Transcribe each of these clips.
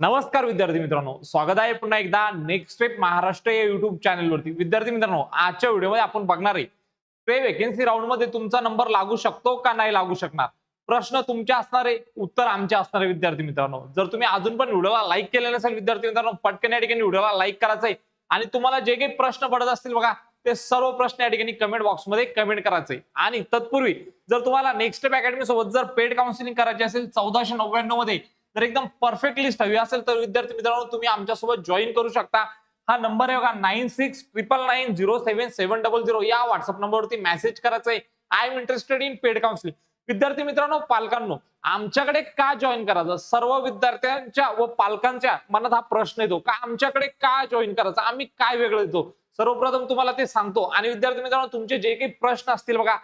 नमस्कार विद्यार्थी मित्रांनो. स्वागत आहे पुन्हा एकदा नेक्स्ट स्टेप महाराष्ट्र या युट्यूब चॅनलवरती विद्यार्थी मित्रांनो आजच्या व्हिडिओमध्ये आपण बघणार आहे ते वेकेन्सी राऊंडमध्ये तुमचा नंबर लागू शकतो का नाही लागू शकणार? प्रश्न तुमचे असणार आहे उत्तर आमचे असणार आहे विद्यार्थी मित्रांनो. जर तुम्ही अजून पण व्हिडिओला लाईक केले नसेल विद्यार्थी मित्रांनो पटकन या ठिकाणी व्हिडिओला लाईक करायचं आहे आणि तुम्हाला जे काही प्रश्न पडत असतील बघा ते सर्व प्रश्न या ठिकाणी कमेंट बॉक्समध्ये कमेंट करायचे आणि तत्पूर्वी जर तुम्हाला नेक्स्ट स्टेप अकॅडमी सोबत जर पेड काउन्सिलिंग करायची असेल चौदाशे नव्याण्णवमध्ये जर एकदम परफेक्ट लिस्ट हवी असेल तर विद्यार्थी मित्रांनो तुम्ही आमच्यासोबत जॉईन करू शकता. हा नंबर आहे बघा nine six triple nine zero seven seven double zero या व्हॉट्सअप नंबरवरती मेसेज करायचा आहे I am interested in paid counselling विद्यार्थी मित्रांनो पालकांनो आमच्याकडे का जॉईन करायचं? सर्व विद्यार्थ्यांच्या व पालकांच्या मनात हा प्रश्न येतो. का आमच्याकडे का जॉईन करायचं? आम्ही काय वेगळं देतो? सर्वप्रथम तुम्हाला ते सांगतो. आणि विद्यार्थी मित्रांनो तुमचे जे काही प्रश्न असतील बघा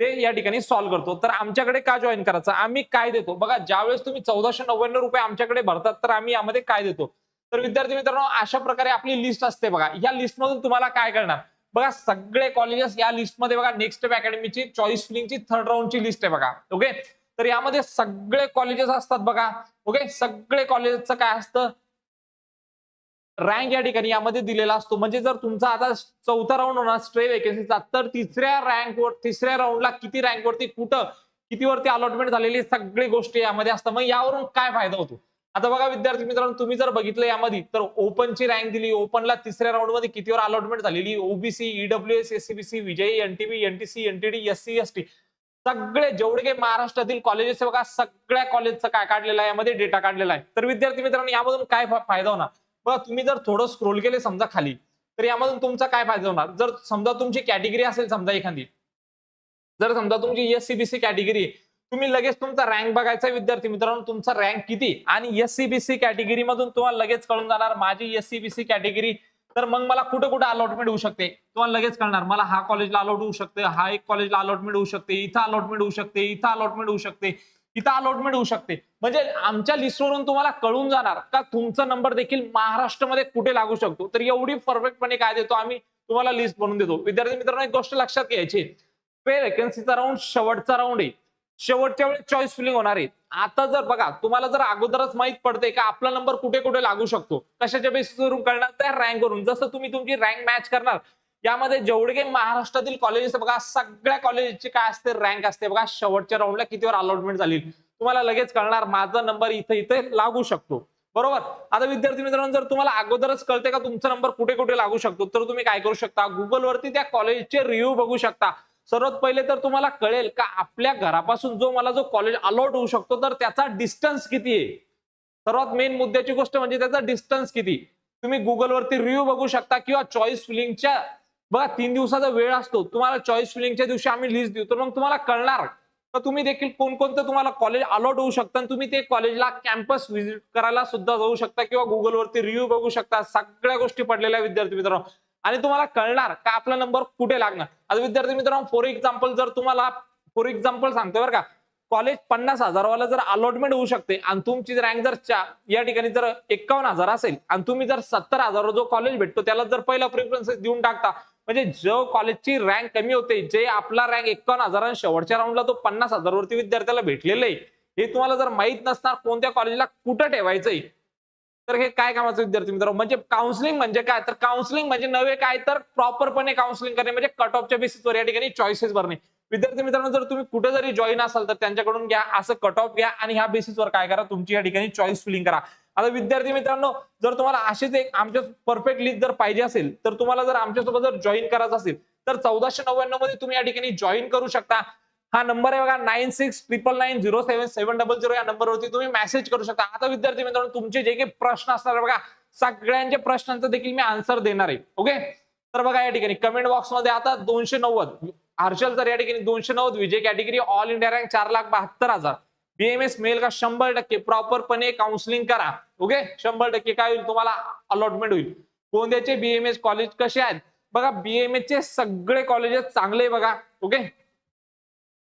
ते या ठिकाणी सॉल्व्ह करतो. तर आमच्याकडे का जॉईन करायचं? आम्ही काय देतो? बघा ज्यावेळेस तुम्ही चौदाशे नव्याण्णव रुपये आमच्याकडे भरतात तर आम्ही यामध्ये काय देतो? तर विद्यार्थी मित्रांनो अशा प्रकारे आपली लिस्ट असते बघा. या लिस्टमधून तुम्हाला काय करणार बघा सगळे कॉलेजेस या लिस्टमध्ये बघा नेक्स्ट अकॅडमीची चॉईस फिलिंगची थर्ड राऊंडची लिस्ट आहे बघा. ओके तर यामध्ये सगळे कॉलेजेस असतात बघा. ओके सगळे कॉलेजचं काय असतं? रँक या ठिकाणी यामध्ये दिलेला असतो. म्हणजे जर तुमचा आता चौथा राऊंड होणार स्ट्रे वेकेन्सीचा तर तिसऱ्या रँकवर तिसऱ्या राऊंडला किती रँकवरती कुठं किती वरती अलॉटमेंट झालेली सगळी गोष्टी यामध्ये असतात मग यावरून काय फायदा होतो? आता बघा विद्यार्थी मित्रांनो तुम्ही जर बघितलं यामध्ये तर ओपनची रँक दिली ओपनला तिसऱ्या राऊंडमध्ये कितीवर अलॉटमेंट झालेली OBC EW S SEBC VJ NTB NTC NTD SC ST सगळे जेवढे काही महाराष्ट्रातील कॉलेजेस बघा सगळ्या कॉलेजचं काय काढलेलं आहे यामध्ये डेटा काढलेला आहे. तर विद्यार्थी मित्रांनो यामधून काय फायदा होणार? बघा तुम्ही जर थोडं स्क्रोल केले समजा खाली तर यामधून तुमचा काय फायदा होणार? जर समजा तुमची कॅटेगरी असेल समजा एखादी जर समजा तुमची एस सीबीसी कॅटेगरी तुम्ही लगेच तुमचा रँक बघायचा विद्यार्थी मित्रांनो तुमचा रँक किती? आणि एस सीबीसी कॅटेगरी मधून तुम्हाला लगेच कळून जाणार माझी एस सीबीसी कॅटेगरी तर मग मला कुठं कुठं अलॉटमेंट होऊ शकते? तुम्हाला लगेच कळणार मला हा कॉलेजला अलॉट होऊ शकते हा एक कॉलेजला अलॉटमेंट होऊ शकते इथं अलॉटमेंट होऊ शकते इथं अलॉटमेंट होऊ शकते. तिथं अलॉटमेंट होऊ शकते. म्हणजे आमच्या लिस्टवरून तुम्हाला कळून जाणार का तुमचा नंबर देखील महाराष्ट्रामध्ये कुठे लागू शकतो. तर एवढी परफेक्टपणे काय देतो आम्ही तुम्हाला लिस्ट बनवून देतो. विद्यार्थी मित्रांनो एक गोष्ट लक्षात घ्यायची. वेकन्सीचा राऊंड शेवटचा राऊंड आहे. शेवटच्या वेळेस चॉईस फिलिंग होणार आहे. आता जर बघा तुम्हाला जर अगोदरच माहीत पडते का आपला नंबर कुठे कुठे लागू शकतो? कशाच्या बेसिसवरून कळणार? त्या रँकवरून जसं तुम्ही तुमची रँक मॅच करणार यामध्ये जेवढे काही महाराष्ट्रातील कॉलेजेस बघा सगळ्या कॉलेजची काय असते रँक असते. बघा शेवटच्या राऊंडला कितीवर अलॉटमेंट झाली. तुम्हाला लगेच कळणार माझा नंबर इथे इथे लागू शकतो. बरोबर? आता विद्यार्थी मित्रांनो जर तुम्हाला अगोदरच कळते का तुमचा नंबर कुठे कुठे लागू शकतो तर तुम्ही काय करू शकता? गुगलवरती त्या कॉलेजचे रिव्ह्यू बघू शकता. सर्वात पहिले तर तुम्हाला कळेल का आपल्या घरापासून जो मला जो कॉलेज अलॉट होऊ शकतो तर त्याचा डिस्टन्स किती आहे? सर्वात मेन मुद्द्याची गोष्ट म्हणजे त्याचा डिस्टन्स किती? तुम्ही गुगलवरती रिव्ह्यू बघू शकता किंवा चॉईस फिलिंगच्या बघा तीन दिवसाचा वेळ असतो. तुम्हाला चॉईस फिलिंगच्या दिवशी आम्ही लिस्ट देऊ. तर मग तुम्हाला कळणार. तर तुम्ही देखील कोणकोणतं तुम्हाला कॉलेज अलॉट होऊ शकतं आणि तुम्ही ते कॉलेजला कॅम्पस व्हिजिट करायला सुद्धा जाऊ शकता किंवा गुगलवरती रिव्ह्यू बघू शकता. सगळ्या गोष्टी पडलेल्या विद्यार्थी मित्रांनो. आणि तुम्हाला कळणार का आपला नंबर कुठे लागणार? आता विद्यार्थी मित्रांनो फॉर एक्झाम्पल जर तुम्हाला फॉर एक्झाम्पल सांगतो बरं का कॉलेज पन्नास हजारवाला जर अलॉटमेंट होऊ शकते आणि तुमची रँक जर या ठिकाणी जर एकावन्न हजार असेल आणि तुम्ही जर सत्तर हजार जो कॉलेज भेटतो त्याला जर पहिला प्रिफरन्स देऊन टाकता म्हणजे जो कॉलेजची रँक कमी होते जे आपला रँक एकावन्न हजार शेवटच्या राऊंडला तो पन्नास हजारवरती विद्यार्थ्याला भेटलेलं आहे हे तुम्हाला जर माहीत नसणार कोणत्या कॉलेजला कुठं ठेवायचंय तर हे काय कामाचं विद्यार्थी मित्र म्हणजे काउन्सिलिंग म्हणजे काय? तर काउन्सिलिंग म्हणजे नव्हे काय तर प्रॉपरपणे काउन्सिलिंग करणे म्हणजे कट ऑफच्या बेसिसवर या ठिकाणी चॉईसेस भरणे. विद्यार्थी मित्रांनो जर तुम्ही कुठे जरी जॉईन असाल तर त्यांच्याकडून घ्या असं कट ऑफ घ्या आणि ह्या बेसिसवर काय करा तुमची या ठिकाणी चॉईस फिलिंग करा. आता विद्यार्थी मित्रांनो जर तुम्हाला अशीच एक आमच्या परफेक्ट लिस्ट जर पाहिजे असेल तर तुम्हाला जर आमच्यासोबत जर जॉईन करायचं असेल तर चौदाशे नव्याण्णवमध्ये तुम्ही या ठिकाणी जॉईन करू शकता. हा नंबर आहे बघा nine six triple nine zero seven seven double zero या नंबरवरती तुम्ही मेसेज करू शकता. आता विद्यार्थी मित्रांनो तुमचे जे काही प्रश्न असणार बघा सगळ्यांच्या प्रश्नांचा देखील मी आन्सर देणार आहे. ओके तर बघा या ठिकाणी कमेंट बॉक्समध्ये आता दोनशे नव्वद. हर्षल सर या ठिकाणी दोनशे नव्वद VJ category all India rank चार लाख बहात्तर हजार. बीएमएस मेल का शंभर टक्के प्रॉपरपणे काउन्सिलिंग करा. ओके शंभर टक्के काय होईल? तुम्हाला अलॉटमेंट होईल. गोंद्याचे बीएमएस कॉलेज कसे आहेत? बघा बीएमएस चे सगळे कॉलेजेस चांगले बघा. ओके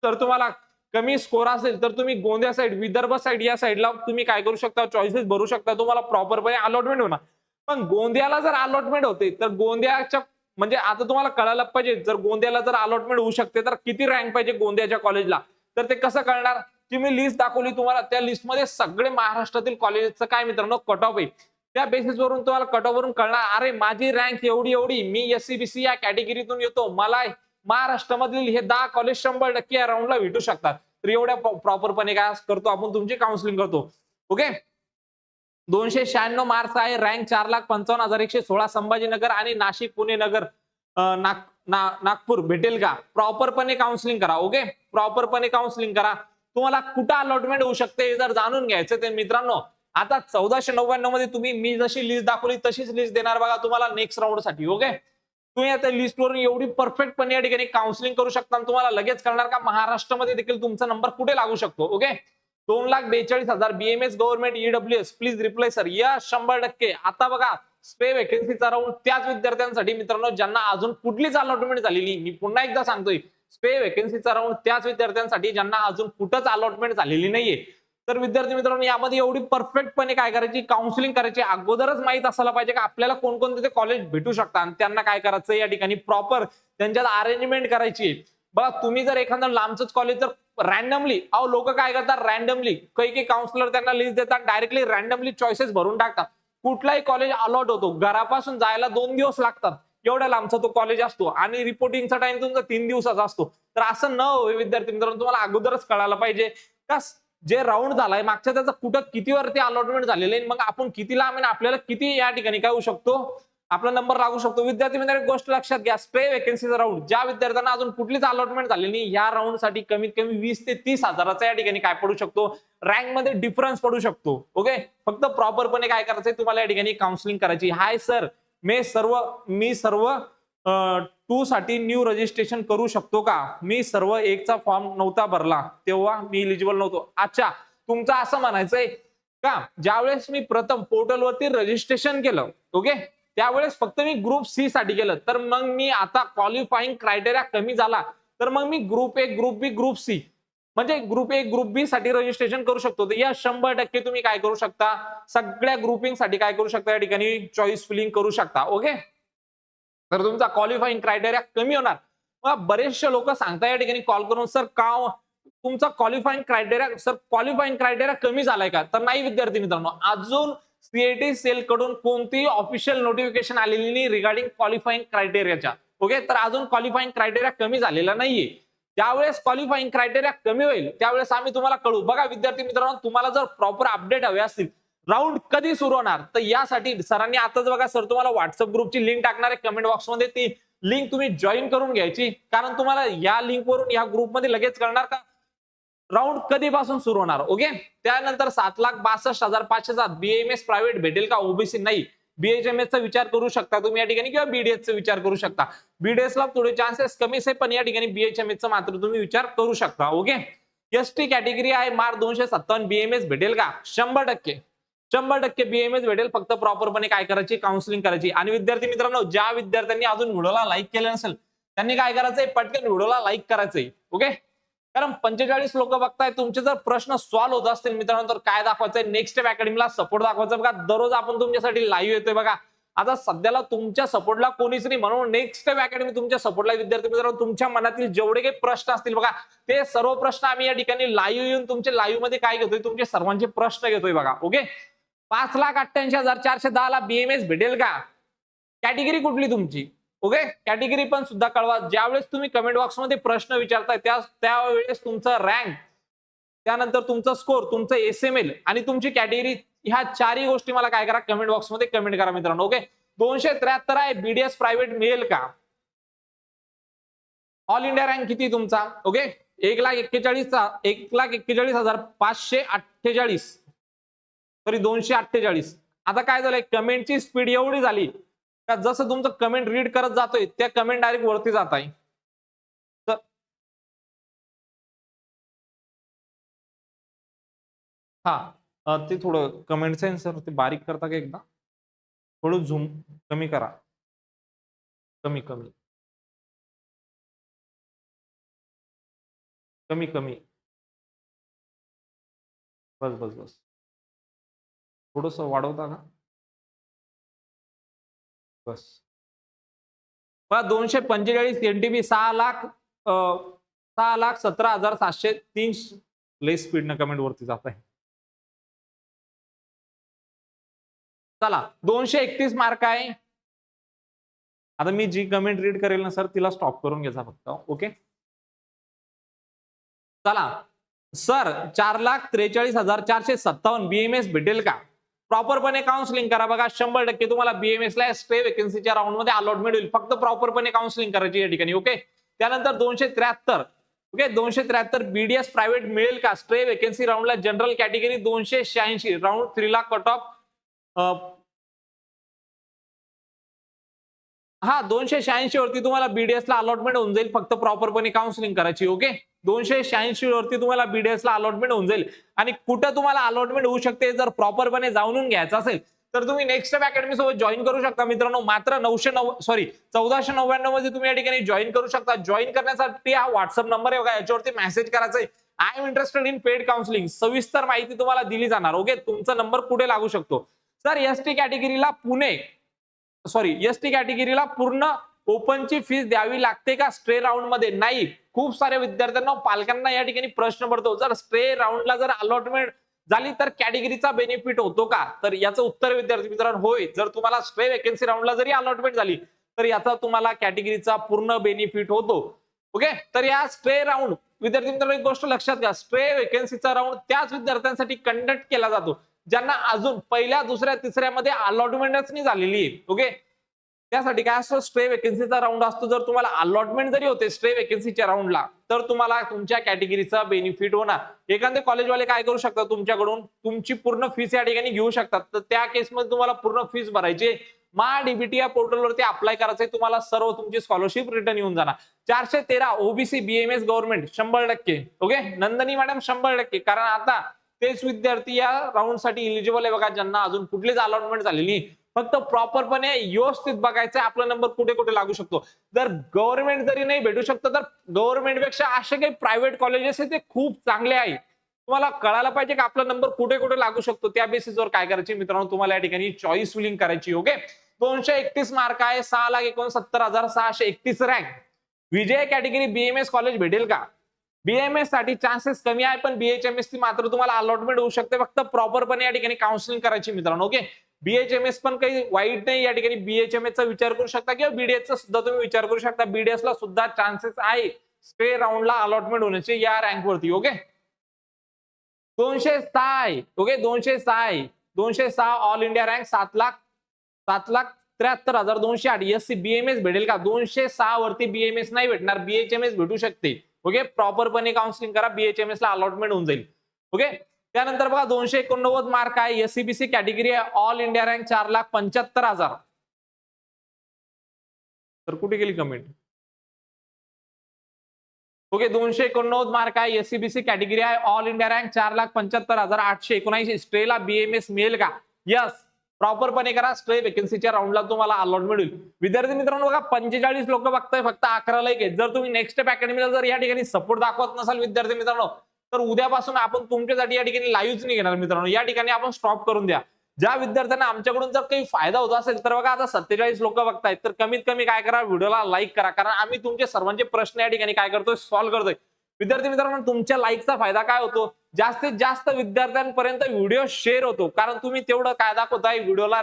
तर तुम्हाला कमी स्कोर असेल तर तुम्ही गोंदिया साईड विदर्भ साईड या साईडला तुम्ही काय करू शकता? चॉईसेस भरू शकता. तुम्हाला प्रॉपरपणे अलॉटमेंट होणार. पण गोंदियाला जर अलॉटमेंट होते तर गोंदियाच्या म्हणजे आता तुम्हाला कळायला पाहिजे जर गोंदियाला जर अलॉटमेंट होऊ शकते तर किती रँक पाहिजे गोंदियाच्या कॉलेजला तर ते कसं कळणार? जी मी लिस्ट दाखवली तुम्हाला. त्या लिस्टमध्ये सगळे महाराष्ट्रातील कॉलेजेसचं काय मित्रांनो कट ऑफ आहे. त्या बेसिसवरून तुम्हाला कट ऑफ वरून कळणार अरे माझी रँक एवढी एवढी मी एस सी बी सी या कॅटेगरीतून येतो. मला महाराष्ट्रामधील हे दहा कॉलेज शंभर टक्के या राऊंडला भेटू शकतात. तर एवढ्या प्रॉपरपणे काय करतो आपण तुमची काउन्सिलिंग करतो. ओके दोनशे शहाण्णव मार्क्स आहे रँक चार लाख पंचावन्न हजार एकशे सोळा संभाजीनगर आणि नाशिक पुणे नगर नाग- ना- नागपूर भेटेल का? प्रॉपरपणे काउन्सिलिंग करा ओके प्रॉपरपणे काउन्सिलिंग करा. तुम्हाला कुठं अलॉटमेंट होऊ शकते हे जर जाणून घ्यायचं ते मित्रांनो आता चौदाशे नव्याण्णवमध्ये तुम्ही मी जशी लिस्ट दाखवली तशीच लिस्ट देणार बघा तुम्हाला नेक्स्ट राऊंडसाठी ओके तुम्ही आता लिस्टवरून एवढी परफेक्टपणे या ठिकाणी काउन्सिलिंग करू शकता तुम्हाला लगेच कळणार का महाराष्ट्रामध्ये देखील तुमचा नंबर कुठे लागू शकतो ओके दोन लाख बेचाळीस हजार BAMS government EWS please reply sir या शंभर टक्के. आता बघा स्पे वेकेन्सीचा राऊंड त्याच विद्यार्थ्यांसाठी मित्रांनो ज्यांना अजून कुठलीच अलॉटमेंट झालेली मी पुन्हा एकदा सांगतोय स्पे वेकेन्सीचा राऊंड त्याच विद्यार्थ्यांसाठी ज्यांना अजून कुठंच अलॉटमेंट झालेली नाहीये. तर विद्यार्थी मित्रांनो यामध्ये एवढी परफेक्टपणे काय करायची? काउन्सिलिंग करायची. अगोदरच माहीत असायला पाहिजे की आपल्याला कोणकोणते ते कॉलेज भेटू शकतात आणि त्यांना काय करायचं? या ठिकाणी प्रॉपर त्यांच्यात अरेंजमेंट करायची. बघा तुम्ही जर एखादं लांबच कॉलेज जर रॅन्डमली अहो लोक काय करतात? रॅन्डमली काही काही काउन्सिलर त्यांना लिस्ट देतात. डायरेक्टली रॅन्डमली चॉईसेस भरून टाकतात. कुठलाही कॉलेज अलॉट होतो. घरापासून जायला दोन दिवस लागतात. एवढ्या लांबचा तो कॉलेज असतो आणि रिपोर्टिंगचा टाइम तुमचा तीन दिवसाचा असतो. तर असं न विद्यार्थी मित्रांनो तुम्हाला अगोदरच कळायला पाहिजे. का जे राऊंड झालाय मागच्या त्याचा कुठं किती वरती अलॉटमेंट झालेले आहे, मग आपण किती लांब आहे आणि आपल्याला किती या ठिकाणी काय होऊ शकतो? आपला नंबर लागू शकतो. विद्यार्थी मित्रांनो एक गोष्ट लक्षात घ्या. स्प्रे वेकेन्सीचा राऊंड ज्या विद्यार्थ्यांना अजून कुठलीच अलॉटमेंट झालेली नाही या राऊंडसाठी कमीत कमी वीस ते तीस हजाराचा या ठिकाणी काय पडू शकतो? रँकमध्ये डिफरन्स पडू शकतो. ओके फक्त प्रॉपरपणे काय करायचंय? तुम्हाला या ठिकाणी काउन्सिलिंग करायची. हाय सर मी सर्व मी सर्व टू साठी न्यू रजिस्ट्रेशन करू शकतो का? मी सर्व एकचा फॉर्म नव्हता भरला. तेव्हा मी इलिजिबल नव्हतो. अच्छा तुमचं असं म्हणायचंय का? ज्यावेळेस मी प्रथम पोर्टलवरती रजिस्ट्रेशन केलं ओके त्यावेळेस फक्त मी ग्रुप सी साठी केलं. तर मग मी आता क्वालिफाईंग क्रायटेरिया कमी झाला. तर मग मी group A group B group C म्हणजे ग्रुप ए ग्रुप बी साठी रजिस्ट्रेशन करू शकतो. तर या शंभर टक्के तुम्ही काय करू शकता? सगळ्या ग्रुपिंगसाठी काय करू शकता? या ठिकाणी चॉईस फिलिंग करू शकता. ओके तर तुमचा क्वालिफाईंग क्रायटेरिया कमी होणार. मग बरेचसे लोक सांगता या ठिकाणी कॉल करून सर का हो? तुमचा qualifying criteria sir qualifying criteria कमी झालाय का? तर नाही विद्यार्थी मित्रांनो. अजून सीएटी सेल कडून कोणतीही ऑफिशियल नोटिफिकेशन आलेली नाही रिगार्डिंग क्वालिफाईंग क्रायटेरियाच्या ओके तर अजून क्वालिफाईंग क्रायटेरिया कमी झालेला नाहीये. ज्यावेळेस क्वालिफाईंग क्रायटेरिया कमी होईल. त्यावेळेस आम्ही तुम्हाला कळू. बघा विद्यार्थी मित्रांनो तुम्हाला जर प्रॉपर अपडेट हवे असतील राऊंड कधी सुरू होणार? तर यासाठी सरांनी आताच बघा सर तुम्हाला व्हॉट्सअप ग्रुपची लिंक टाकणार आहे. कमेंट बॉक्समध्ये ती लिंक तुम्ही जॉईन करून घ्यायची. कारण तुम्हाला या लिंक वरून या ग्रुपमध्ये लगेच कळणार का? राऊंड कधीपासून सुरू होणार? ओके त्यानंतर सात लाख बासष्ट हजार पाचशे सात बीएमएस प्रायव्हेट भेटेल का? ओबीसी नाही. बीएचएमएसचा विचार करू शकता तुम्ही या ठिकाणी किंवा बीडीएस चा विचार करू शकता. बीडीएस ला थोडे चान्सेस कमीच आहे पण या ठिकाणी बीएचएमएसचा मात्र तुम्ही विचार करू शकता ओके एस टी कॅटेगरी आहे मार्क दोनशे सत्तावन्न बीएमएस भेटेल का? शंभर टक्के. शंभर टक्के बीएमएस भेटेल फक्त प्रॉपरपणे काय करायची? काउन्सिलिंग करायची. आणि विद्यार्थी मित्रांनो ज्या विद्यार्थ्यांनी अजून व्हिडिओला लाईक केलं नसेल त्यांनी काय करायचंय? पटकन व्हिडिओला लाईक करायचंय ओके कारण पंचेचाळीस लोक बघताय तुमचे जर प्रश्न सॉल्व्ह होत असतील मित्रांनो तर काय दाखवायचंय? नेक्स्ट स्टेप अकॅडमीला सपोर्ट दाखवायचा बघा. दररोज आपण तुमच्यासाठी लाईव्ह येतोय बघा. आता सध्याला तुमच्या सपोर्टला कोणीच नाही. म्हणून नेक्स्ट स्टेप अकॅडमी तुमच्या सपोर्टला विद्यार्थी मित्रांनो तुमच्या मनातील जेवढे काही प्रश्न असतील बघा ते सर्व प्रश्न आम्ही या ठिकाणी लाईव्ह येऊन तुमचे लाईव्हमध्ये काय घेतोय? तुमचे सर्वांचे प्रश्न घेतोय बघा. ओके पाच लाख अठ्ठ्याऐंशी हजार चारशे दहा ला बीएमएस भेटेल का? कॅटेगरी कुठली तुमची? ओके कॅटेगरी पण सुद्धा कळवा. ज्यावेळेस तुम्ही कमेंट बॉक्समध्ये प्रश्न विचारताय त्या त्यावेळेस तुमचा रँक त्यानंतर तुमचा स्कोर तुमचं एस एम एल आणि तुमची कॅटेगरी ह्या चारही गोष्टी मला काय करा कमेंट बॉक्समध्ये कमेंट करा मित्रांनो. ओके दोनशे त्र्याहत्तर आहे बीडीएस प्रायव्हेट मिळेल का? ऑल इंडिया रँक किती तुमचा? ओके एक लाख एक्केचाळीसचा एक लाख एक्केचाळीस हजार पाचशे अठ्ठेचाळीस. सॉरी दोनशे अठ्ठेचाळीस. आता काय झालंय? कमेंटची स्पीड एवढी झाली का जसं तुमचं कमेंट रीड करत जातोय त्या कमेंट डायरेक्ट वरती जात आहे हा ते थोडं कमेंट आहे सर ते बारीक करता का एकदा? थोडं झूम कमी करा. कमी कमी. कमी कमी. बस बस बस. थोडस वाढवता का? बस. बघा दोनशे पंचेचाळीस एनटीबी सहा लाख सहा लाख सतरा हजार सातशे तीन लय स्पीडनं कमेंट वरती जात आहे. चला दोनशे एकतीस मार्क आहे. आता मी जी कमेंट रीड करेल ना सर तिला स्टॉप करून घ्यायचा फक्त ओके चला. सर चार लाख त्रेचाळीस हजार चारशे सत्तावन्न बीएमएस भेटेल का? प्रॉपरपणे काउन्सिलिंग करा. बघा शंभर टक्के तुम्हाला बीएमएस ला स्टे वेकन्सीच्या राऊंडमध्ये अलॉटमेंट होईल. फक्त प्रॉपरपणे काउन्सिलिंग करायची या ठिकाणी ओके त्यानंतर दोनशे त्र्याहत्तर ओके दोनशे त्र्याहत्तर बीडीएस प्रायव्हेट मिळेल का? स्ट्रे वेकन्सी राऊंडला जनरल कॅटेगरी दोनशे शहाऐंशी राऊंड थ्रीला कट ऑफ हा दोनशे शहाऐंशी वरती तुम्हाला बीडीएस ला अलॉटमेंट होऊन जाईल. फक्त प्रॉपरपणे काउन्सिलिंग करायची ओके दोनशे शहाऐंशी वरती तुम्हाला बीडीएस ला अलॉटमेंट होऊन जाईल. आणि कुठं तुम्हाला अलॉटमेंट होऊ शकते जर प्रॉपरपणे जाणून घ्यायचं असेल तर तुम्ही नेक्स्ट स्टेप अकॅडमी सोबत जॉईन करू शकता. मित्रांनो मात्र नऊशे नऊ सॉरी चौदाशे नव्याण्णवमध्ये तुम्ही या ठिकाणी जॉईन करू शकता. जॉईन करण्यासाठी हा व्हॉट्सअप नंबर आहे बघा याच्यावरती मेसेज करायचा आहे I am interested in paid counselling सविस्तर माहिती तुम्हाला दिली जाणार ओके तुमचा नंबर कुठे लागू शकतो? सर एस टी कॅटेगरीला पुणे. सॉरी एस टी कॅटेगरीला पूर्ण ओपनची फीस द्यावी लागते का? स्ट्रे राऊंडमध्ये? नाही. खूप साऱ्या विद्यार्थ्यांना पालकांना या ठिकाणी प्रश्न पडतो. जर स्ट्रे राऊंडला जर अलॉटमेंट झाली तर कॅटेगरीचा बेनिफिट होतो का? तर याचं उत्तर विद्यार्थी मित्रांनो होय. जर तुम्हाला स्ट्रे वेकन्सी राऊंडला जरी अलॉटमेंट झाली तर याचा तुम्हाला कॅटेगरीचा पूर्ण बेनिफिट होतो. ओके तर या स्ट्रे राऊंड विद्यार्थी मित्रांनो एक गोष्ट लक्षात घ्या. स्ट्रे वेकन्सीचा राऊंड त्याच विद्यार्थ्यांसाठी कंडक्ट केला जातो. ज्यांना अजून पहिल्या दुसऱ्या तिसऱ्यामध्ये अलॉटमेंटच नाही झालेली आहे. ओके त्यासाठी काय असतो? स्ट्रे वेकन्सीचा राऊंड असतो. जर तुम्हाला अलॉटमेंट जरी होते स्ट्रे वेकन्सीच्या राऊंडला तर तुम्हाला तुमच्या कॅटेगरीचा बेनिफिट होणार. एखादे कॉलेजवाले काय करू शकतात तुमच्याकडून? तुमची पूर्ण फीस या ठिकाणी घेऊ शकतात. तर त्या केसमध्ये तुम्हाला पूर्ण फीस भरायची मा डीबीटी या पोर्टलवरती अप्लाय करायचंय. तुम्हाला सर्व तुमची स्कॉलरशिप रिटर्न येऊन जाणार. चारशे तेरा ओबीसी बीएमएस गव्हर्नमेंट शंभर टक्के. ओके नंदनी मॅडम शंभर टक्के. कारण आता तेच विद्यार्थी या राऊंडसाठी इलिजिबल आहे बघा ज्यांना अजून कुठलीच अलॉटमेंट झालेली फक्त प्रॉपरपणे व्यवस्थित बघायचं आपला नंबर कुठे कुठे लागू शकतो. जर गव्हर्नमेंट जरी नाही भेटू शकतं तर गव्हर्नमेंटपेक्षा असे काही प्रायव्हेट कॉलेजेस आहे ते खूप चांगले आहे. तुम्हाला कळायला पाहिजे की आपला नंबर कुठे कुठे लागू शकतो? त्या बेसिसवर काय करायचे? मित्रांनो तुम्हाला या ठिकाणी चॉईस विलिंग करायची ओके दोनशे एकतीस मार्क आहे सहा लाख एकोणसत्तर हजार सहाशे एकतीस rank VJ category BAMS college भेटेल का? बीएमएससाठी चान्सेस कमी आहे पण बीएचएमएस ची मात्र तुम्हाला अलॉटमेंट होऊ शकते. फक्त प्रॉपरपणे या ठिकाणी काउन्सिलिंग करायची मित्रांनो ओके बीएचएमएस पण काही वाईट नाही या ठिकाणी बीएचएमएस चा विचार करू शकता किंवा बीडीएस चा सुद्धा तुम्ही विचार करू शकता. बीडीएस ला सुद्धा चान्सेस आहे. स्टे राऊंडला अलॉटमेंट होण्याचे या रँक वरती ओके दोनशे सहा आहे ओके दोनशे सहा आहे दोनशे सहा ऑल इंडिया रँक सात लाख सात लाख त्र्याहत्तर हजार दोनशे आठ. एस सी बीएमएस भेटेल का? दोनशे सहा वरती बीएमएस नाही भेटणार. बीएचएमएस भेटू शकते. ओके प्रॉपरपणे काउन्सिलिंग करा बीएचएमएस ला अलॉटमेंट होऊन जाईल. ओके त्यानंतर बघा मार्क आहे. एससीबीसी कॅटेगरी आहे. ऑल इंडिया रँक चार लाख पंच्याहत्तर हज़ार. तर कुठे कमेंट ओके दोनशे एकोणनव्वद मार्क आहे. एससीबीसी कॅटेगरी आहे. ऑल इंडिया रँक चार लाख पंच्याहत्तर हज़ार आठशे एकोणऐंशी. स्ट्रेला बीएमएस मिळेल का? यस प्रॉपरपणे करा स्ट्रे वेकन्सीच्या राऊंडला तुम्हाला अलॉटमेंट होईल विद्यार्थी मित्रांनो बघा पंचेचाळीस लोक बघताय फक्त अकरा एक आहेत. जर तुम्ही नेक्स्ट अकॅडमीला जर या ठिकाणी सपोर्ट दाखवत नसाल विद्यार्थी मित्रांनो तर उद्यापासून आपण तुमच्यासाठी या ठिकाणी लाईव्हच नाही घेणार मित्रांनो. या ठिकाणी आपण स्टॉप करून द्या. ज्या विद्यार्थ्यांना आमच्याकडून जर काही फायदा होत असेल तर बघा आता सत्तेचाळीस लोक बघतायत. तर कमीत कमी काय करा व्हिडिओला लाईक करा. कारण आम्ही तुमचे सर्वांचे प्रश्न या ठिकाणी काय करतोय सॉल्व्ह करतोय. विद्यार्थी मित्रांनो तुमच्या लाईकचा फायदा काय होतो? जास्तीत जास्त विद्यार्थ्यांपर्यंत व्हिडिओ शेअर होतो. कारण तुम्ही तेवढं काय दाखवताय? व्हिडिओला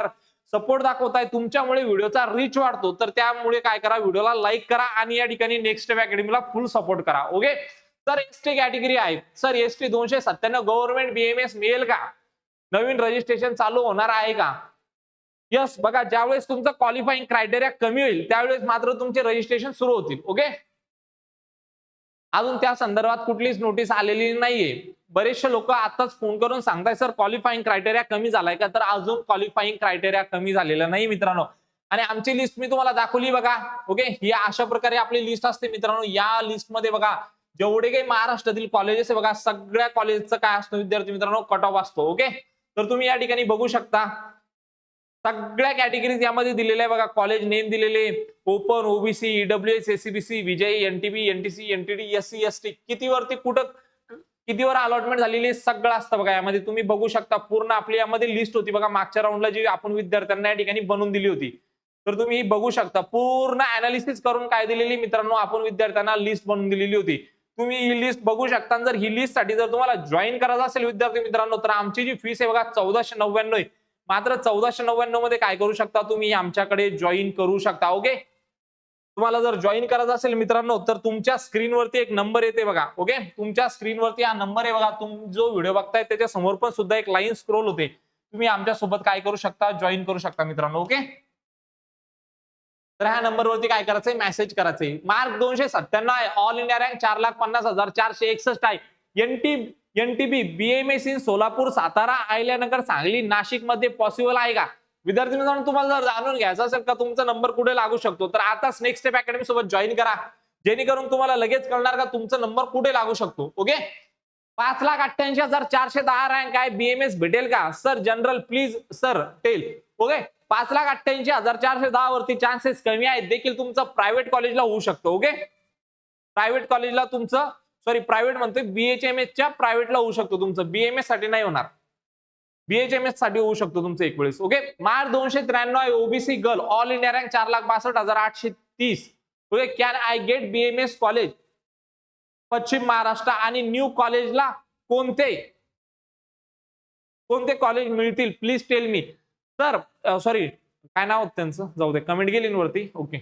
सपोर्ट दाखवताय. तुमच्यामुळे व्हिडिओचा रीच वाढतो. तर त्यामुळे काय करा? व्हिडिओला लाईक करा आणि या ठिकाणी नेक्स्ट स्टेप अकॅडमीला फुल सपोर्ट करा. Okay sir S T category आहे. सर एस टी दोनशे सत्त्याण्णव गव्हर्नमेंट बीएमएस मिळेल का? नवीन रजिस्ट्रेशन चालू होणार आहे का? यस बघा ज्यावेळेस तुमचं क्वालिफाईंग क्रायटेरिया कमी होईल त्यावेळेस मात्र तुमचे रजिस्ट्रेशन सुरू होतील. ओके अजून त्या संदर्भात कुठलीच नोटीस आलेली नाहीये. बरेचसे लोक आताच फोन करून सांगताय सर क्वालिफाईंग क्रायटेरिया कमी झालाय का? तर अजून क्वालिफाईंग क्रायटेरिया कमी झालेला नाही मित्रांनो. आणि आमची लिस्ट मी तुम्हाला दाखवली बघा. ओके ही अशा प्रकारे आपली लिस्ट असते मित्रांनो. या लिस्टमध्ये बघा जेवढे काही महाराष्ट्रातील कॉलेजेस आहे बघा सगळ्या कॉलेजचं काय असतो विद्यार्थी मित्रांनो? कट ऑफ असतो. ओके तर तुम्ही या ठिकाणी बघू शकता. सगळ्या कॅटेगरीज यामध्ये दिलेल्या आहे बघा. कॉलेज नेम दिलेले open OBC EWS SEBC VJ NTB NTC NTD SC ST. कितीवरती कुठं कितीवर अलॉटमेंट झालेली सगळं असतं बघा. यामध्ये तुम्ही बघू शकता पूर्ण आपली यामध्ये लिस्ट होती बघा. मागच्या राऊंडला जी आपण विद्यार्थ्यांना या ठिकाणी बनवून दिली होती. तर तुम्ही बघू शकता पूर्ण अनालिसिस करून काय दिलेली मित्रांनो आपण विद्यार्थ्यांना लिस्ट बनवून दिलेली होती. तुम्ही ही लिस्ट बघू शकता जर ही लिस्टसाठी जर तुम्हाला जॉईन करायचं असेल विद्यार्थी मित्रांनो तर आमची जी फीस आहे बघा चौदाशे नव्याण्णव आहे. मात्र चौदाशे नव्याण्णवमध्ये काय करू शकता तुम्ही? आमच्याकडे जॉईन करू शकता ओके तुम्हाला जर जॉईन करायचं असेल मित्रांनो तर तुमच्या स्क्रीनवरती एक नंबर येते बघा ओके तुमच्या स्क्रीनवरती हा नंबर आहे बघा. तुम्ही जो व्हिडिओ बघताय त्याच्यासमोर पण सुद्धा एक लाईन स्क्रोल होते. तुम्ही आमच्यासोबत काय करू शकता? जॉईन करू शकता मित्रांनो ओके तर ह्या नंबरवरती काय करायचंय? मेसेज करायचंय. मार्क दोनशे सत्त्याण्णव आहे. ऑल इंडिया रँक चार लाख पन्नास हजार चारशे एकसष्ट आहे. NT NTB BAMS in Solapur Satara Ahilyanagar Sangli नाशिकमध्ये पॉसिबल आहे का? विद्यार्थी मित्रांनो तुम्हाला जर जाणून घ्यायचं असेल का तुमचा नंबर कुठे लागू शकतो तर आताच नेक्स्ट स्टेप अकॅडमी सोबत जॉईन करा. जेणेकरून तुम्हाला लगेच कळणार का तुमचा नंबर कुठे लागू शकतो ओके पाच लाख अठ्ठ्याऐंशी हजार चारशे दहा रँक आहे. बीएमएस भेटेल का? Sir general please sir tell okay पाच लाख अठ्ठ्याऐंशी हजार चारशे दहा वरती चान्सेस कमी आहेत. देखील तुमचं प्रायव्हेट कॉलेजला होऊ शकतो ओके प्रायव्हेट कॉलेजला तुमचं सॉरी प्रायव्हेट म्हणतोय बीएचएमएसच्या प्रायव्हेटला होऊ शकतो तुमचं. बीएमएससाठी नाही होणार. बीएचएमएससाठी होऊ शकतो तुमचं एक वेळेस. ओके मार दोनशे त्र्याण्णव OBC girl all India rank चार लाख बासष्ट हजार आठशे तीस. Okay can I get BAMS college पश्चिम महाराष्ट्र आणि न्यू कॉलेजला कोणते? कोणते कॉलेज मिळतील? प्लीज टेल मी तर सॉरी काय नाव होतं त्यांचं? जाऊ दे कमेंट गेली वरती. ओके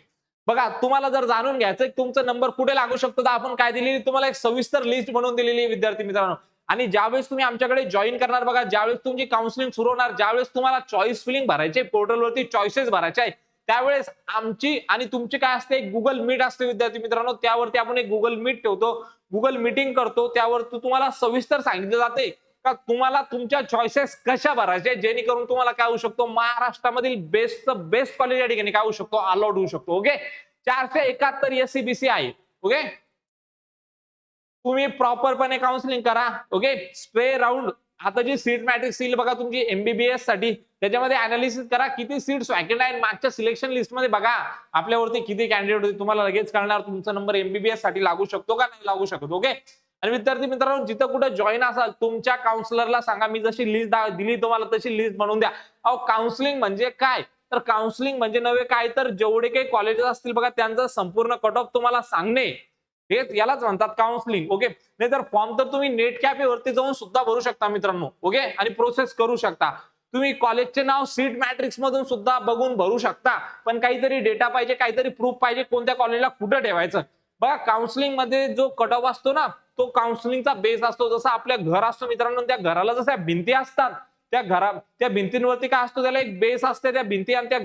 बघा तुम्हाला जर जाणून घ्यायचं तुमचा नंबर कुठे लागू शकतो? तर आपण काय दिलेली? तुम्हाला एक सविस्तर लिस्ट बनवून दिलेली आहे विद्यार्थी मित्रांनो. आणि ज्यावेळेस तुम्ही आमच्याकडे जॉईन करणार बघा ज्यावेळेस तुमची काउन्सिलिंग सुरू होणार ज्यावेळेस तुम्हाला चॉईस फिलिंग भरायचे पोर्टलवरती चॉईसेस भरायचे आहे त्यावेळेस आमची आणि तुमची काय असते गुगल मीट असते विद्यार्थी मित्रांनो त्यावरती आपण एक गुगल मीट ठेवतो गुगल मीटिंग करतो त्यावर तुम्हाला सविस्तर सांगितलं जाते का तुम्हाला तुमच्या चॉईसेस कशा भरायचे जेणेकरून तुम्हाला काय होऊ शकतो महाराष्ट्रामधील बेस्ट बेस्ट कॉलेज या ठिकाणी काय होऊ शकतो अलाउड होऊ शकतो ओके चारशे एकाहत्तर एस आहे ओके तुम्ही प्रॉपरपणे काउन्सिलिंग करा ओके स्प्रे राऊंड आता जी सीट मॅट्रिक्स येईल बघा तुमची एमबीबीएससाठी त्याच्यामध्ये अनालिसिस करा किती सीट्स वॅकेंट आहेत मागच्या सिलेक्शन लिस्टमध्ये बघा. आपल्यावरती किती कॅन्डिडेट होते तुम्हाला लगेच कळणार तुमचा नंबर एमबीबीएससाठी लागू शकतो का नाही लागू शकतो ओके आणि विद्यार्थी मित्रांनो जिथं कुठे जॉईन असाल तुमच्या काउन्सिलरला सांगा मी जशी लिस्ट दिली तुम्हाला तशी लिस्ट बनवून द्या. अहो काउन्सिलिंग म्हणजे काय? तर काउन्सिलिंग म्हणजे नव्हे काय तर जेवढे काही कॉलेजेस असतील बघा त्यांचा संपूर्ण कट ऑफ तुम्हाला सांगणे. हेच यालाच म्हणतात काउन्सिलिंग ओके नाही तर फॉर्म तर तुम्ही नेट कॅफे वरती जाऊन सुद्धा भरू शकता मित्रांनो ओके आणि प्रोसेस करू शकता. तुम्ही कॉलेजचे नाव सीट मॅट्रिक्स मधून सुद्धा बघून भरू शकता. पण काहीतरी डेटा पाहिजे काहीतरी प्रूफ पाहिजे कोणत्या कॉलेजला कुठं ठेवायचं? बघा काउन्सिलिंगमध्ये जो कट ऑफ असतो ना तो काउन्सिलिंगचा बेस असतो. जसं आपल्या घर असतो मित्रांनो त्या घराला जसं भिंती असतात त्या घरा त्या भिंतींवरती काय असतो त्याला एक बेस असते त्या भिंती आणि त्या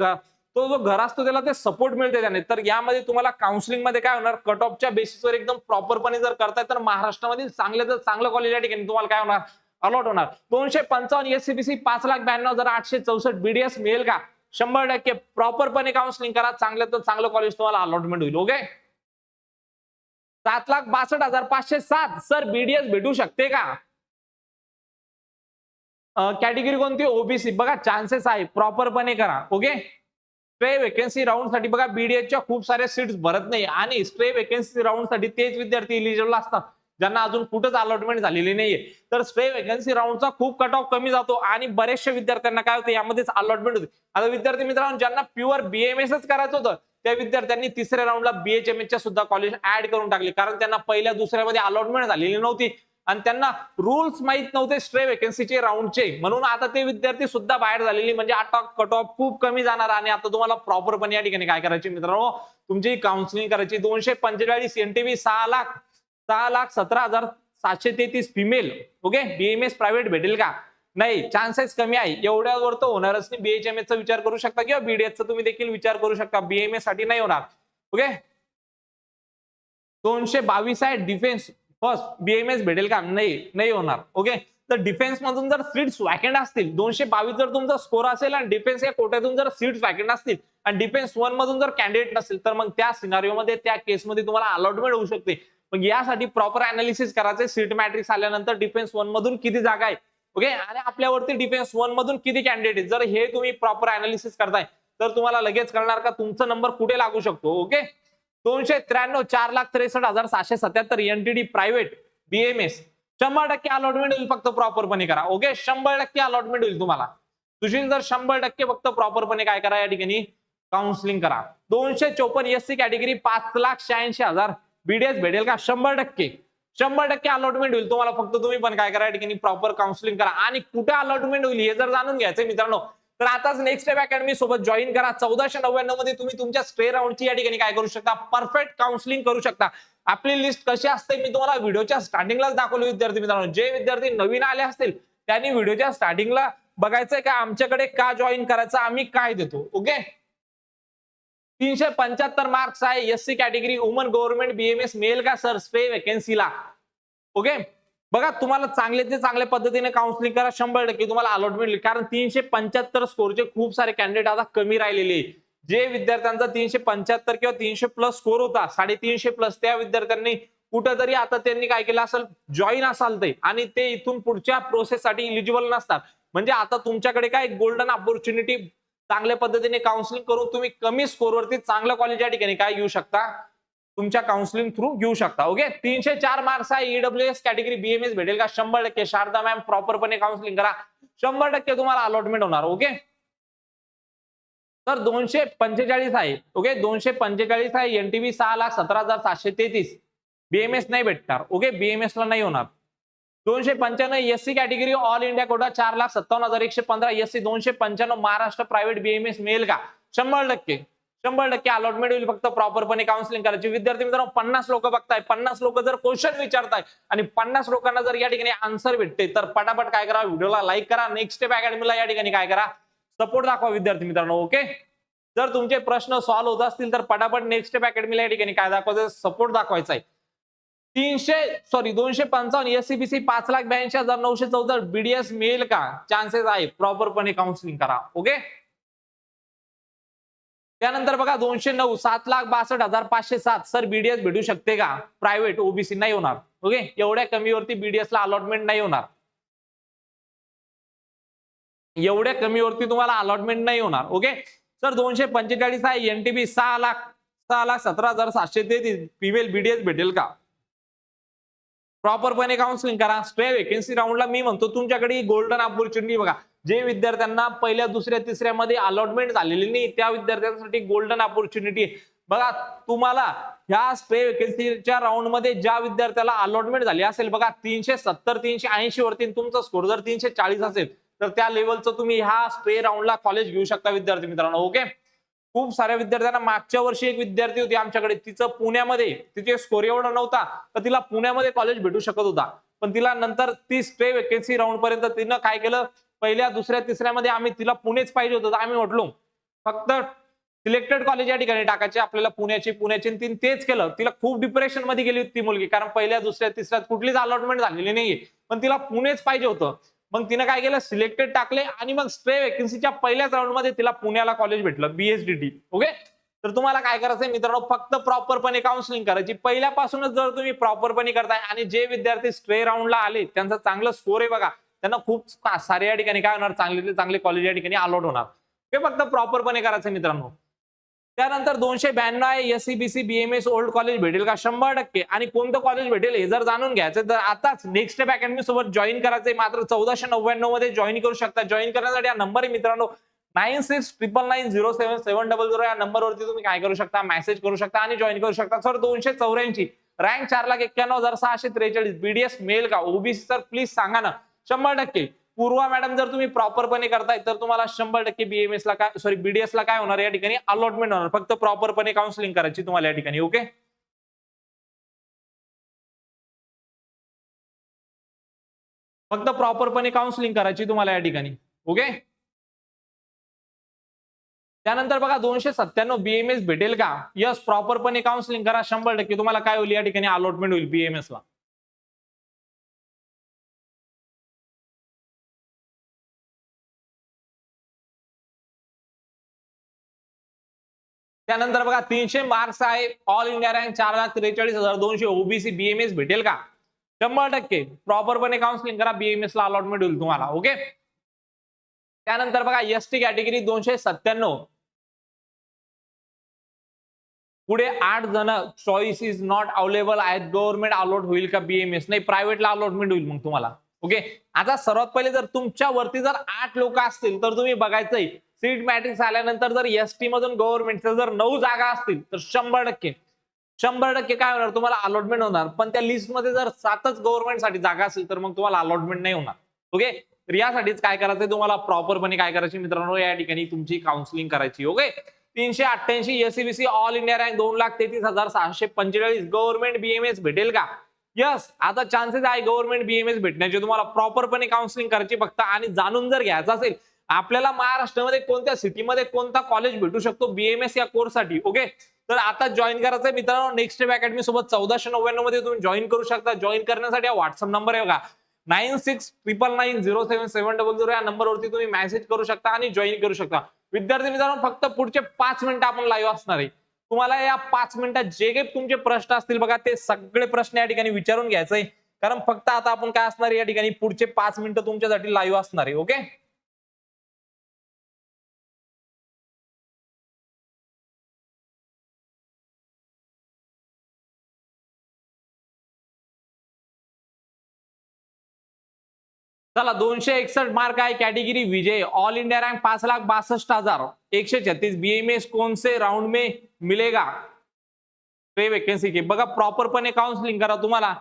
तो जो घर असतो त्याला ते सपोर्ट मिळते त्याने. तर यामध्ये तुम्हाला काउन्सिलिंगमध्ये काय होणार? कट ऑफच्या बेसिसवर एकदम प्रॉपरपणे जर करताय तर महाराष्ट्रामधील चांगल्या तर चांगलं कॉलेज या ठिकाणी तुम्हाला काय होणार? अलॉट होणार. दोनशे पंचावन्न एससीबीसी पाच लाख ब्याण्णव हजार आठशे चौसष्ट बीडीएस मिळेल का? शंभर टक्के प्रॉपरपणे काउन्सिलिंग करा. चांगलं तर चांगलं कॉलेज तुम्हाला अलॉटमेंट होईल ओके सात लाख बासष्ट हजार पाचशे सात. सर बीडीएस भेटू शकते का? कॅटेगरी कोणती? ओबीसी बघा चान्सेस आहे. प्रॉपरपणे करा ओके स्ट्रे वेकन्सी राऊंडसाठी बघा बीडीएच्या खूप साऱ्या सीट्स भरत नाही. आणि स्ट्रे वेकन्सी राऊंडसाठी तेच विद्यार्थी इलिजिबल असतात ज्यांना अजून कुठंच अलॉटमेंट झालेली नाहीये. तर स्ट्रे वेकन्सी राऊंडचा खूप कट ऑफ कमी जातो आणि बऱ्याचशा विद्यार्थ्यांना काय होतं यामध्येच अलॉटमेंट होते. आता विद्यार्थी मित्रांनो ज्यांना प्युअर बीएमएसच करायचं होतं त्या विद्यार्थ्यांनी तिसऱ्या राऊंडला बीएचएमएसच्या सुद्धा कॉलेज ऍड करून टाकले. कारण त्यांना पहिल्या दुसऱ्यामध्ये अलॉटमेंट झालेली नव्हती. आणि त्यांना रूल्स माहीत नव्हते स्ट्रे वेकन्सीचे राऊंडचे म्हणून आता ते विद्यार्थी सुद्धा बाहेर झालेली म्हणजे आता कट ऑफ खूप कमी जाणार आणि आता तुम्हाला प्रॉपरपणे या ठिकाणी काय करायचे मित्रांनो? तुमची काउन्सिलिंग करायची. दोनशे पंचेचाळीस एनटीव्ही सहा लाख सहा लाख सतरा हजार सातशे तेहतीस फिमेल ओके बीएमएस प्रायव्हेट भेटेल का? नाही. चान्सेस कमी आहे. एवढ्यावर तर होणारच नाही. बीएचएमएस चा विचार करू शकता किंवा बीडीएसचा तुम्ही देखील विचार करू शकता. बीएमएससाठी नाही होणार. ओके दोनशे बावीस आहे डिफेन्स फर्स्ट बीएमएस भेटेल का? नाही नाही होणार. ओके तर डिफेन्स मधून जर सीट्स वॅकेंट असतील दोनशे बावीस जर तुमचा स्कोर असेल आणि डिफेन्स या कोट्यातून जर सीट्स वॅकेंट असतील आणि डिफेन्स वन मधून जर कॅन्डिडेट नसेल तर मग त्या सिनारिओमध्ये त्या केसमध्ये तुम्हाला अलॉटमेंट होऊ शकते. मग यासाठी प्रॉपर अनालिसिस करायचे सीट मॅट्रिक्स आल्यानंतर डिफेन्स वन मधून किती जागा आहे? ओके आणि आपल्यावरती डिफेन्स वन मधून किती कॅन्डिडेट जर हे तुम्ही प्रॉपर अनालिसिस करताय तर तुम्हाला लगेच कळणार का तुमचा नंबर कुठे लागू शकतो? ओके दोनशे त्र्याण्णव चार लाख त्रेसष्ट हजार सहाशे सत्याहत्तर एनटीडी प्रायव्हेट बीएमएस शंभर टक्के अलॉटमेंट होईल फक्त प्रॉपरपणे करा. ओके शंभर टक्के अलॉटमेंट होईल तुम्हाला. तुझी जर शंभर टक्के फक्त प्रॉपरपणे काय करा या ठिकाणी? काउन्सिलिंग करा. दोनशे चोपन्न एस सी कॅटेगरी पाच लाख शहाऐंशी हजार बीडीएस भेटेल का? शंभर टक्के. शंभर टक्के अलॉटमेंट होईल. तुम्हाला फक्त तुम्ही पण काय करा या ठिकाणी प्रॉपर काउन्सिलिंग करा. आणि कुठे अलॉटमेंट होईल हे जर जाणून घ्यायचं मित्रांनो तर आताच नेक्स्ट स्टेप अकॅडमी सोबत जॉईन करा. चौदाशे नव्याण्णवमध्ये तुम्ही तुमच्या स्टे राऊंडची या ठिकाणी काय करू शकता? परफेक्ट काउन्सिलिंग करू शकता. आपली लिस्ट कशी असते? मी तुम्हाला व्हिडिओच्या स्टार्टिंगलाच दाखवली विद्यार्थी मित्रांनो. जे विद्यार्थी नवीन आले असतील त्यांनी व्हिडिओच्या स्टार्टिंगला बघायचंय का? आमच्याकडे का जॉईन करायचं? आम्ही काय देतो? ओके तीनशे पंच्याहत्तर मार्क्स आहे. S C category woman government BAMS mail का? सर स्टे वेकेन्सीला ओके बघा तुम्हाला चांगले ते चांगल्या पद्धतीने काउन्सिलिंग करा शंभर टक्के तुम्हाला अलॉटमेंट मिळेल कारण तीनशे पंच्याहत्तर स्कोरचे खूप सारे कॅन्डिडेट आता कमी राहिलेले जे विद्यार्थ्यांचा तीनशे पंच्याहत्तर किंवा तीनशे प्लस स्कोर होता साडेतीनशे प्लस त्या विद्यार्थ्यांनी कुठंतरी आता त्यांनी काय केलं असेल जॉईन असाल ते. आणि ते इथून पुढच्या प्रोसेससाठी इलिजिबल नसतात. म्हणजे आता तुमच्याकडे काय गोल्डन अपॉर्च्युनिटी चांगल्या पद्धतीने काउन्सिलिंग करून तुम्ही कमी स्कोरवरती चांगल्या कॉलेज या ठिकाणी काय घेऊ शकता? तुमच्या काउन्सिलिंग थ्रू घेऊ शकता. ओके तीनशे चार मार्क्स आहे ईडब्ल्यू एस कॅटेगरी बीएमएस भेटेल का? शंभर टक्के. शारदा मॅम प्रॉपरपणे काउन्सिलिंग करा. शंभर टक्के तुम्हाला अलॉटमेंट होणार. ओके तर दोनशे पंचेचाळीस आहे. ओके दोनशे पंचेचाळीस आहे. एनटीबी सहा लाख सतरा हजार सातशे तेहतीस. बीएमएस नाही भेटणार. ओके बीएमएस ला नाही होणार. दोनशे पंच्याण्णव S C category all India quota चार लाख सत्तावन्न हजार एकशे पंधरा. एस सी दोनशे पंच्याण्णव महाराष्ट्र प्रायव्हेट बीएमएस मिळेल का? शंभर टक्के. शंभर टक्के अलॉटमेंट होईल फक्त प्रॉपरपणे काउन्सिलिंग करायची. विद्यार्थी मित्रांनो पन्नास लोक बघताय. पन्नास लोक जर क्वेश्चन विचारताय आणि पन्नास लोकांना जर या ठिकाणी आन्सर भेटते तर पटापट काय करा व्हिडिओला लाईक करा. नेक्स्ट स्टेप अकॅडमीला या ठिकाणी काय करा सपोर्ट दाखवा विद्यार्थी मित्रांनो ओके जर तुमचे प्रश्न सॉल्व्ह होत असतील तर पटापट नेक्स्ट स्टेप अकॅडमीला या ठिकाणी काय दाखवायचं सपोर्ट दाखवायचा आहे. तीनशे सॉरी दोनशे पंचावन्न एससीबीसी पाच लाख ब्याऐंशी हजार नऊशे चौदा बीडीएस मिळेल का? चान्सेस आहे प्रॉपरपणे काउन्सिलिंग करा ओके त्यानंतर बघा दोनशे नऊ सात लाख बासष्ट हजार पाचशे सात. सर बीडीएस भेटू शकते का? प्रायव्हेट ओबीसी नाही होणार. ओके एवढ्या कमीवरती बीडीएस ला अलॉटमेंट नाही होणार. एवढ्या कमीवरती तुम्हाला अलॉटमेंट नाही होणार. ओके सर दोनशे पंचेचाळीस आहे. एनटीबी सहा लाख सहा लाख सतरा हजार सातशे तेहतीस. फिमेल बीडीएस भेटेल का? प्रॉपरपणे काउन्सिलिंग करा. स्टे वेकेन्सी राऊंडला मी म्हणतो तुमच्याकडे गोल्डन ऑपॉर्च्युनिटी बघा. जे विद्यार्थ्यांना पहिल्या दुसऱ्या तिसऱ्यामध्ये अलॉटमेंट झालेली नाही त्या विद्यार्थ्यांसाठी गोल्डन ऑपॉर्च्युनिटी बघा तुम्हाला ह्या स्पे वेकेन्सीच्या राऊंडमध्ये ज्या विद्यार्थ्याला अलॉटमेंट झाली असेल बघा तीनशे सत्तर तीनशे ऐंशी वरती तुमचा स्कोर जर तीनशे चाळीस असेल तर त्या लेवलचं तुम्ही ह्या स्पे राऊंडला कॉलेज घेऊ शकता विद्यार्थी मित्रांनो ओके खूप साऱ्या विद्यार्थ्यांना मागच्या वर्षी एक विद्यार्थी होती आमच्याकडे. तिचं पुण्यामध्ये तिचे स्कोर एवढा नव्हता तर तिला पुण्यामध्ये कॉलेज भेटू शकत होता. पण तिला नंतर ती स्टे वेकेन्सी राऊंड पर्यंत तिनं काय केलं? पहिल्या दुसऱ्या तिसऱ्यामध्ये आम्ही तिला पुणेच पाहिजे होतं. आम्ही म्हटलो फक्त सिलेक्टेड कॉलेज या ठिकाणी टाकायचे. आपल्याला पुण्याची पुण्याची तिने तेच केलं. तिला खूप डिप्रेशनमध्ये गेली होती ती मुलगी. कारण पहिल्या दुसऱ्या तिसऱ्यात कुठलीच अलॉटमेंट झालेली नाहीये. पण तिला पुणेच पाहिजे होतं. मग तिनं काय केलं? सिलेक्टेड टाकले आणि मग स्टे वेकन्सीच्या पहिल्याच राऊंडमध्ये तिला पुण्याला कॉलेज भेटलं. बीएसडीटी ओके तर तुम्हाला काय करायचंय मित्रांनो? फक्त प्रॉपरपणे काउन्सिलिंग करायची. पहिल्यापासूनच जर तुम्ही प्रॉपरपणे करताय आणि जे विद्यार्थी स्ट्रे राऊंडला आले त्यांचा चांगलं स्कोर आहे बघा. त्यांना खूप सारे या ठिकाणी काय होणार? चांगले चांगले कॉलेज या ठिकाणी अलॉट होणार. हे फक्त प्रॉपरपणे करायचं मित्रांनो. त्यानंतर दोनशे ब्याण्णव आहे एससीबीसी बीएमएस ओल्ड कॉलेज भेटेल का? शंभर टक्के. आणि कोणतं कॉलेज भेटेल हे जर जाणून घ्यायचं तर आताच नेक्स्ट अकॅडमी सोबत जॉईन करायचंय. मात्र चौदाशे नव्याण्णवमध्ये जॉईन करू शकता. जॉईन करण्यासाठी हा नंबर आहे मित्रांनो. Nine six triple nine zero seven seven double zero या नंबरवरती तुम्ही काय करू शकता? मेसेज करू शकता आणि जॉईन करू शकता. सर दोनशे चौऱ्याऐंशी. रँक चार लाख एक्क्याण्णव हजार सहाशे त्रेचाळीस. बीडीएस मेल का? ओबीसी सर प्लीज सांगा ना. शंभर टक्के. पूर्वा मॅडम जर तुम्ही प्रॉपरपणे करताय तर तुम्हाला शंभर टक्के बीएमएस ला काय सॉरी बीडीएस ला काय होणार या ठिकाणी? अलॉटमेंट होणार. फक्त प्रॉपरपणे काउन्सिलिंग करायची तुम्हाला या ठिकाणी ओके फक्त प्रॉपरपणे काउन्सिलिंग करायची तुम्हाला या ठिकाणी ओके त्यानंतर बघा दोनशे सत्त्याण्णव बीएमएस भेटेल का? यस प्रॉपरपणे काउन्सिलिंग करा. शंभर टक्के तुम्हाला काय होईल या ठिकाणी? अलॉटमेंट होईल बीएमएस ला. त्यानंतर बघा तीनशे मार्क्स आहे ऑल इंडिया रँक चार लाख त्रेचाळीस हजार दोनशे ओबीसी बीएमएस भेटेल का? शंभर टक्के. प्रॉपरपणे काउन्सिलिंग करा बीएमएस ला अलॉटमेंट होईल तुम्हाला ओके त्यानंतर बघा एस टी कॅटेगरी दोनशे सत्त्याण्णव. पुढे आठ जण चॉईस इज नॉट अवेलेबल आहेत. गव्हर्नमेंट अलॉट होईल का बीएमएस नाही प्रायव्हेटला अलॉटमेंट होईल मग तुम्हाला ओके आता सर्वात पहिले जर तुमच्या वरती जर आठ लोक असतील तर तुम्ही बघायचंय सीट मॅट्रिक्स आल्यानंतर जर एस टी मधून गव्हर्नमेंटच्या जर नऊ जागा असतील तर शंभर टक्के. शंभर टक्के काय होणार? तुम्हाला अलॉटमेंट होणार. पण त्या लिस्टमध्ये जर सातच गव्हर्नमेंटसाठी जागा असेल तर मग तुम्हाला अलॉटमेंट नाही होणार. ओके तर यासाठीच काय करायचं तुम्हाला? प्रॉपरपणे काय करायची मित्रांनो? या ठिकाणी तुमची काउन्सिलिंग करायची ओके तीनशे अठ्ठ्याऐंशी एससीबीसी ऑल इंडिया रँक दोन लाख तेहतीस हजार सहाशे पंचेचाळीस गव्हर्नमेंट बीएमएस भेटेल का? यस आता चान्सेस आहे गव्हर्नमेंट बीएमएस भेटण्याचे. तुम्हाला प्रॉपरपणे काउन्सिलिंग करायची फक्त आणि जाणून जर घ्यायचं असेल आपल्याला महाराष्ट्रामध्ये कोणत्या सिटीमध्ये कोणता कॉलेज भेटू शकतो? बीएमएस या कोर्ससाठी ओके तर आता जॉईन करायचं मित्रांनो नेक्स्ट डे अकॅडमी सोबत चौदाशे नव्याण्णवमध्ये तुम्ही जॉईन करू शकता. जॉईन करण्यासाठी हा व्हॉट्सअप नंबर आहे बघा. Nine six triple nine zero seven seven double zero या नंबरवरती तुम्ही मेसेज करू शकता आणि जॉईन करू शकता. विद्यार्थी मित्रांनो फक्त पुढचे पाच मिनिटं आपण लाईव्ह असणार आहे. तुम्हाला या पाच मिनिटात जे काही तुमचे प्रश्न असतील बघा ते सगळे प्रश्न या ठिकाणी विचारून घ्यायचे कारण फक्त आता आपण काय असणार या ठिकाणी पुढचे पाच मिनिटं तुमच्यासाठी लाईव्ह असणार आहे ओके चला दोनशे एकसष्ट मार्क आहे category VJ. All India rank पाच लाख बासष्ट हजार. एकशे छत्तीस. बीएमएस कौन से राउंड में मिलेगा? वेकन्सी वेकेन्सी की. बघा प्रॉपरपणे काउन्सिलिंग करा तुम्हाला.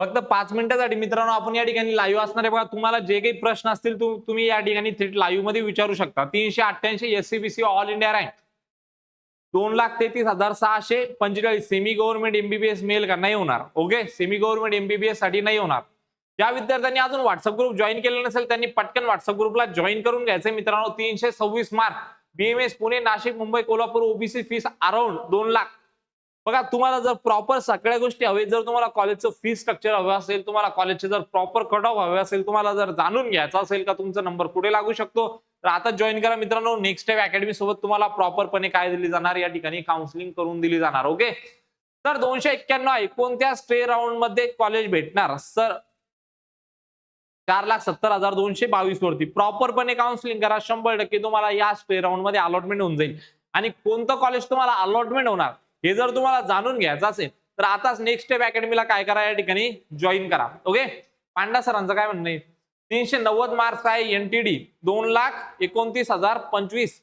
फक्त पाच मिनिटासाठी. मित्रांनो आपण या ठिकाणी लाईव्ह असणार आहे. बघा तुम्हाला जे काही प्रश्न असतील तुम्ही या ठिकाणी थेट लाईव्हमध्ये विचारू शकता. तीनशे अठ्ठ्याऐंशी एससीबीसी ऑल इंडिया रँक दोन लाख तेहतीस हजार सहाशे पंचेचाळीस. सेमी गव्हर्नमेंट एमबीबीएस मेल का? नाही होणार. ओके सेमी गव्हर्नमेंट एमबीबीएससाठी नाही होणार. ज्या विद्यार्थ्यांनी अजून व्हॉट्सअप ग्रुप जॉईन केलेला नसेल त्यांनी पटकन व्हॉट्सअप ग्रुपला जॉईन करून घ्यायचं मित्रांनो तीनशे सव्वीस mark BAMS Pune Nashik Mumbai Kolhapur OBC fees around दोन लाख. बघा तुम्हाला जर प्रॉपर सगळ्या गोष्टी हवे जर तुम्हाला कॉलेजचं फी स्ट्रक्चर हवं असेल तुम्हाला कॉलेजचे जर प्रॉपर कट ऑफ हवे असेल तुम्हाला जर जाणून घ्यायचा असेल का तुमचा नंबर कुठे लागू शकतो. तर आता जॉईन करा मित्रांनो. नेक्स्ट टाइम अकॅडमी सोबत तुम्हाला प्रॉपरपणे काय दिली जाणार या ठिकाणी काउन्सिलिंग करून दिली जाणार ओके तर दोनशे एक्क्याण्णव आहे. कोणत्या स्टे राऊंडमध्ये कॉलेज भेटणार? सर चार लाख सत्तर हजार दोनशे बावीस वरती. प्रॉपरपणे काउन्सिलिंग करा. शंभर टक्के तुम्हाला या स्टे राऊंडमध्ये अलॉटमेंट होऊन जाईल. आणि कोणतं कॉलेज तुम्हाला अलॉटमेंट होणार? हे जर तुम्हाला जाणून घ्यायचं असेल तर आताच नेक्स्ट स्टेप अकॅडमीला काय करा या ठिकाणी? जॉईन करा. ओके पांडा सरांचं काय म्हणणं आहे? तीनशे नव्वद मार्क्स आहे एनटीडी दोन लाख एकोणतीस हजार पंचवीस.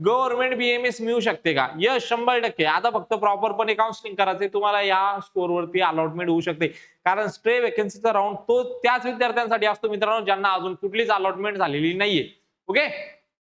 गव्हर्नमेंट बीएमएस मिळू शकते का? यस शंभर टक्के. आता फक्त प्रॉपरपणे काउन्सिलिंग करायचे तुम्हाला या स्कोरवरती अलॉटमेंट होऊ शकते. कारण स्ट्रे वेकन्सीचा राऊंड तो त्याच विद्यार्थ्यांसाठी असतो मित्रांनो ज्यांना अजून कुठलीच अलॉटमेंट झालेली नाहीये. ओके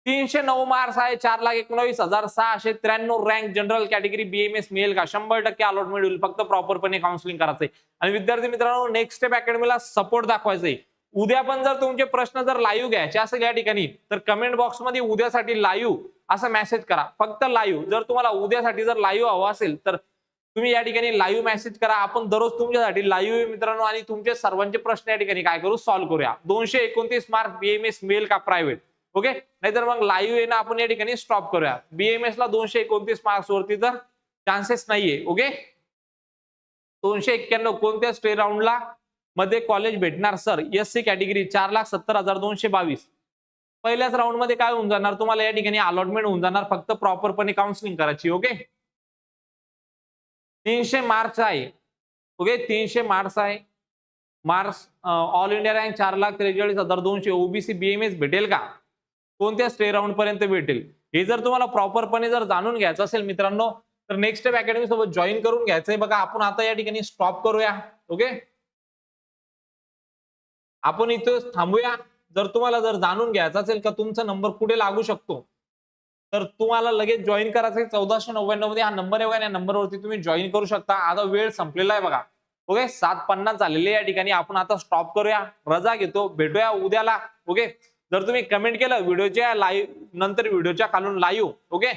तीनशे नऊ मार्क्स आहे चार लाख एकोणावीस हजार सहाशे त्र्याण्णव रँक जनरल कॅटेगरी बीएमएस मिळेल का? शंभर टक्के अलॉटमेंट होईल फक्त प्रॉपरपणे काउन्सिलिंग करायचंय. आणि विद्यार्थी मित्रांनो नेक्स्ट स्टेप अकॅडमीला सपोर्ट दाखवायचंय. उद्या पण जर तुमचे प्रश्न जर लाईव्ह घ्यायचे असेल या ठिकाणी तर कमेंट बॉक्समध्ये उद्यासाठी लाईव्ह असं मेसेज करा. फक्त लाईव्ह जर तुम्हाला उद्यासाठी जर लाईव्ह हवं असेल तर तुम्ही या ठिकाणी लाईव्ह मेसेज करा. आपण दररोज तुमच्यासाठी लाईव्ह मित्रांनो आणि तुमचे सर्वांचे प्रश्न या ठिकाणी काय करू? सॉल्व्ह करूया. दोनशे एकोणतीस मार्क बीएमएस मेल का प्रायव्हेट ओके? नाहीतर मग लाईव्ह येणं आपण या ठिकाणी स्टॉप करूया. बीएमएस ला दोनशे एकोणतीस मार्क्स वरती तर चान्सेस नाहीये ओके? दोनशे एक्क्याण्णव कोणत्या स्टे राऊंडला मध्ये कॉलेज भेटणार? सर एस सी कॅटेगरी चार लाख सत्तर हजार दोनशे बावीस. पहिल्याच राऊंडमध्ये काय होऊन जाणार? तुम्हाला या ठिकाणी अलॉटमेंट होऊन जाणार फक्त प्रॉपरपणे काउन्सिलिंग करायची ओके? तीनशे मार्क्स आहे. ओके तीनशे मार्क्स आहे. मार्क्स ऑल इंडिया रँक चार लाख त्रेचाळीस हजार दोनशे ओबीसी बीएमएस भेटेल का? कोणत्या स्टे राऊंड पर्यंत भेटेल? हे जर तुम्हाला प्रॉपरपणे जर जाणून घ्यायचं असेल मित्रांनो तर नेक्स्ट स्टेप अकॅडमी सोबत जॉईन करून घ्यायचंय. बघा आपण आता या ठिकाणी स्टॉप करूया ओके आपण इथं थांबूया. जर तुम्हाला जर जाणून घ्यायचं असेल का तुमचा नंबर कुठे लागू शकतो तर तुम्हाला लगेच जॉईन करायचं चौदाशे नव्याण्णवमध्ये हा नंबर आहे बघा या नंबरवरती तुम्ही जॉईन करू शकता. आता वेळ संपलेला आहे बघा. ओके सात पन्नास झालेले या ठिकाणी. आपण आता स्टॉप करूया. रजा घेतो. भेटूया उद्याला. ओके जर तुम्ही कमेंट केलं व्हिडिओच्या लाईव्ह नंतर व्हिडिओच्या खालून लाईव्ह ओके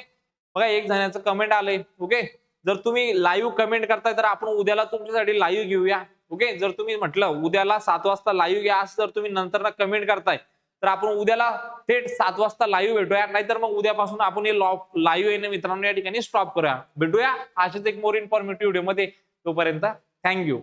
बघा एक जणांचं कमेंट आलंय ओके जर तुम्ही लाईव्ह कमेंट करताय तर आपण उद्याला तुमच्यासाठी लाईव्ह घेऊया ओके जर तुम्ही म्हटलं उद्याला सात वाजता लाईव्ह घ्या असं जर तुम्ही नंतर कमेंट करताय तर आपण उद्याला थेट सात वाजता लाईव्ह भेटूया. नाहीतर मग उद्यापासून आपण हे लाईव्ह येणं मित्रांनो या ठिकाणी स्टॉप करूया. भेटूया अशाच एक मोर इन्फॉर्मेटिव्ह व्हिडिओमध्ये. तोपर्यंत थँक्यू